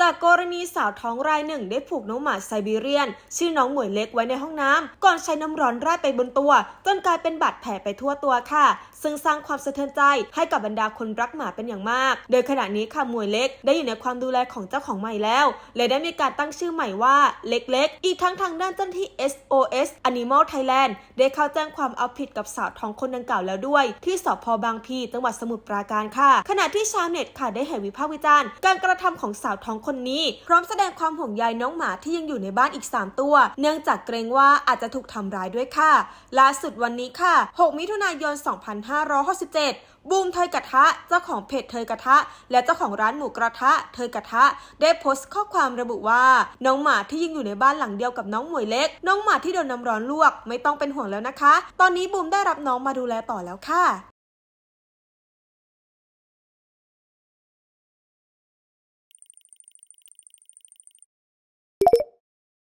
จากกรณีสาวท้องรายหนึ่งได้ผูกน้องหมาไซบีเรียน ชื่อน้องหมวยเล็กไว้ในห้องน้ำก่อนใช้น้ำร้อนราดไปบนตัว จนกลายเป็นบาดแผลไปทั่วตัวค่ะ ซึ่งสร้างความสะเทือนใจให้กับบรรดาคนรักหมาเป็นอย่างมาก โดยขณะนี้ค่ะหมวยเล็กได้อยู่ในความดูแลของเจ้าของใหม่แล้วเลยได้มีการตั้งชื่อใหม่ว่าเล็กๆ อีกทั้งทางด้านเจ้าหน้าที่ SOS Animal Thailand ได้เข้าแจ้งความเอาผิดกับสาวท้องคนดังกล่าวแล้วด้วย ที่สพบางพีจังหวัดสมุทรปราการค่ะ ขณะที่ชาวเน็ตค่ะได้แห่วิพากษ์วิจารณ์การกระทำของสาวท้องคนนี้ พร้อมแสดงความห่วงใยน้องหมาที่ยังอยู่ในบ้านอีก 3 ตัว เนื่องจากเกรงว่าอาจจะถูกทำร้ายด้วยค่ะ ล่าสุดวันนี้ค่ะ 6 มิถุนายน 2567บูมเทยกระทะ เจ้าของเพจเทยกระทะ และเจ้าของร้านหมูกระทะ เทยกระทะ ได้โพสต์ข้อความระบุว่า น้องหมาที่ยังอยู่ในบ้านหลังเดียวกับน้องหมวยเล็ก น้องหมาที่โดนน้ำร้อนลวก ไม่ต้องเป็นห่วงแล้วนะคะ ตอนนี้บูมได้รับน้องมาดูแลต่อแล้วค่ะ